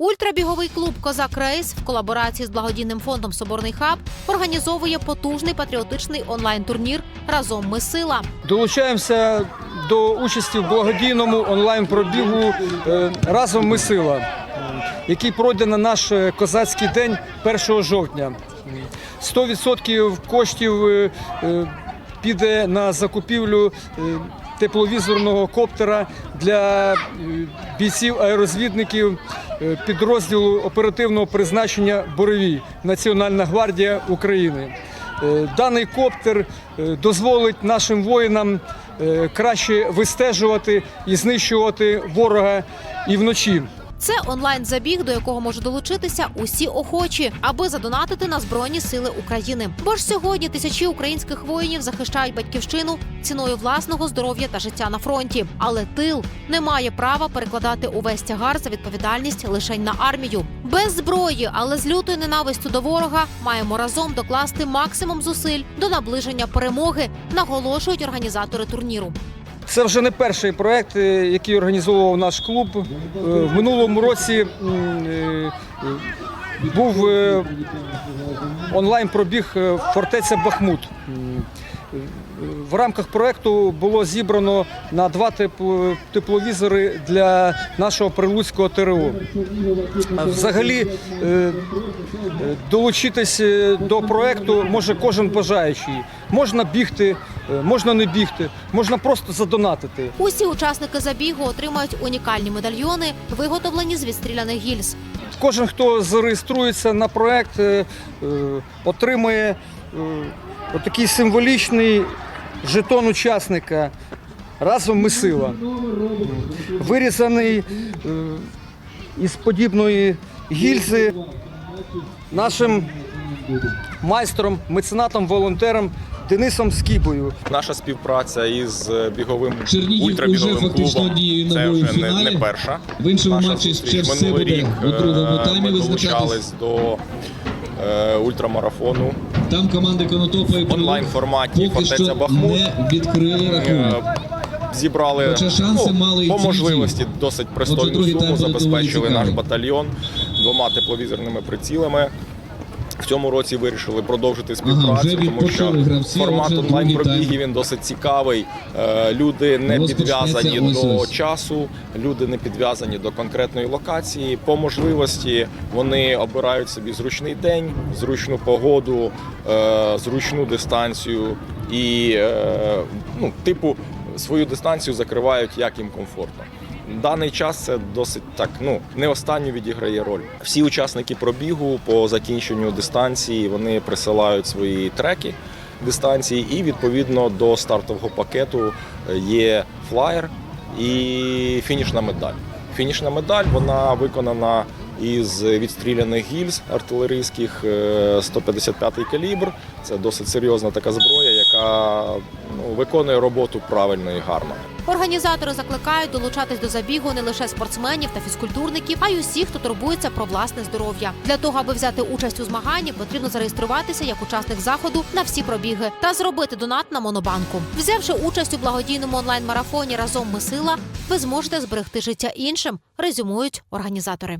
Ультрабіговий клуб Козак Рейс в колаборації з благодійним фондом Соборний хаб організовує потужний патріотичний онлайн-турнір Разом ми сила. Долучаємося до участі в благодійному онлайн-пробігу е, Разом ми сила, який пройде на наш е, козацький день 1 жовтня. 100% коштів е, піде на закупівлю тепловізорного коптера для бійців аеророзвідників е, підрозділу оперативного призначення Боровій Національна гвардія України. Е, Даний коптер е, дозволить нашим воїнам е, краще вистежувати і знищувати ворога і вночі. Це онлайн-забіг, до якого можуть долучитися усі охочі, аби задонатити на збройні сили України. Бо ж сьогодні тисячі українських воїнів захищають батьківщину ціною власного здоров'я та життя на фронті. Але тил не має права перекладати увесь тягар за відповідальність лише на армію. Без зброї, але з лютою ненавистю до ворога маємо разом докласти максимум зусиль до наближення перемоги, наголошують організатори турніру. Це вже не перший проект, е, який організовував наш клуб. Е, В минулому році е, був онлайн-пробіг фортеця Бахмут. В рамках проекту було зібрано на два тепло- тепловізори для нашого прилуцького ТРО. Взагалі е, долучитись е, до проекту може кожен бажаючий. Можна бігти, е, можна не бігти, можна просто задонатити. Усі учасники забігу отримають унікальні медальйони, виготовлені з відстріляних гільз. Кожен, хто зареєструється на проект, отримує отакий символічний жетон учасника. Разом ми сила. Вирізаний е, із подібної гільзи нашим майстром, меценатом, волонтером Денисом Скібою. Наша співпраця із біговим ультрабіговим клубом це вже не, не перша. В іншому матчі ще все буде рік у другому е, таймі ми долучались до е, ультрамарафону Там команди Конотопа і онлайн-форматі поки «Фортеця Бахмут». не відкрили рахунок. Е, Зібрали Хоча шанси мали по можливості ті. досить пристойну суму. Забезпечили наш батальйон двома тепловізорними прицілами. В цьому році вирішили продовжити співпрацю, тому що гравці, формат отже, онлайн-пробігів він досить цікавий. Е, Люди не підв'язані до часу, люди не підв'язані до конкретної локації. По можливості вони обирають собі зручний день, зручну погоду, е, зручну дистанцію і е, ну, типу свою дистанцію закривають як їм комфортно. Даний час це досить так, ну не останню відіграє роль. Всі учасники пробігу по закінченню дистанції вони присилають свої треки дистанції, і відповідно до стартового пакету е, є флаєр і фінішна медаль. Фінішна медаль вона виконана із відстріляних гільз артилерійських е, 155-й калібр. Це досить серйозна така зброя, яка ну, виконує роботу правильно і гарно. Організатори закликають долучатись до забігу не лише спортсменів та фізкультурників, а й усіх, хто турбується про власне здоров'я. Для того, аби взяти участь у змаганні, потрібно зареєструватися як учасник заходу на всі пробіги та зробити донат на монобанку. Взявши участь у благодійному онлайн-марафоні разом ми сила, ви зможете зберегти життя іншим, резюмують організатори.